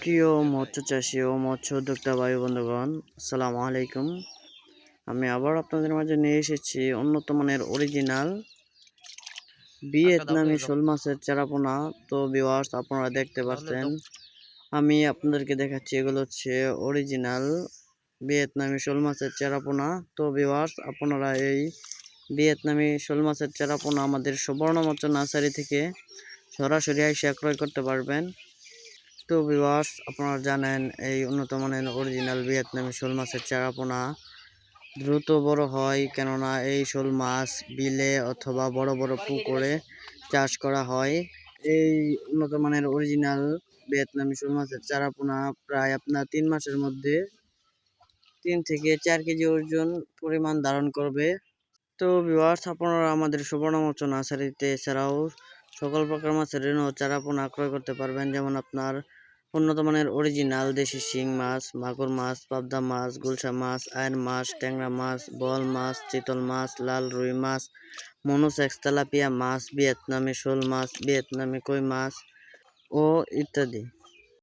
প্রিয় মৎস্য চাষী ও মৎস্য উদ্যোক্তা ভাই বন্ধুগণ আসসালামু আলাইকুম। আমি আবার আপনাদের মাঝে নিয়ে এসেছি উন্নত মানের অরিজিনাল ভিয়েতনামি শোল মাছের চারাপোনা। তো ভিওয়ার্স আপনারা দেখতে পাচ্ছেন আমি আপনাদেরকে দেখাচ্ছি এগুলো হচ্ছে অরিজিনাল ভিয়েতনামি শোল মাছের চারাপোনা। তো ভিওয়ার্স আপনারা এই ভিয়েতনামি শোল মাছের চারাপোনা আমাদের সুবর্ণ মৎস্য নার্সারি থেকে সরাসরি এসে ক্রয় করতে পারবেন। তো ভিউয়ার্স আপনারা জানেন এই উন্নত মানের অরিজিনাল ভিয়েতনামি শোল মাছের চারাপোনা দ্রুত বড় হয় কেননা এই শোল মাছ বিলে অথবা বড় বড় পুকুরে চাষ করা হয়। এই উন্নত মানের অরিজিনাল ভিয়েতনামি শোল মাছের চারাপোনা প্রায় আপনার তিন মাসের মধ্যে তিন থেকে চার কেজি ওজন পরিমাণ ধারণ করবে। তো ভিউয়ার্স আপনারা আমাদের সুবর্ণ মৎস্য নার্সারিতে এছাড়াও সকল প্রকার মাছের ঋণ ও চারাপোনা ক্রয় করতে পারবেন। যেমন আপনার উন্নত মানের অরিজিনাল দেশি শিং মাছ, মাগুর মাছ, পাবদা মাছ, গুলশা মাছ আয়ের মাছ, ট্যাংরা মাছ, বল মাছ, চিতল মাছ, লাল রুই মাছ মনোসেক্স তেলাপিয়া মাছ, ভিয়েতনামি শোল মাছ, ভিয়েতনামি কই মাছ ও ইত্যাদি।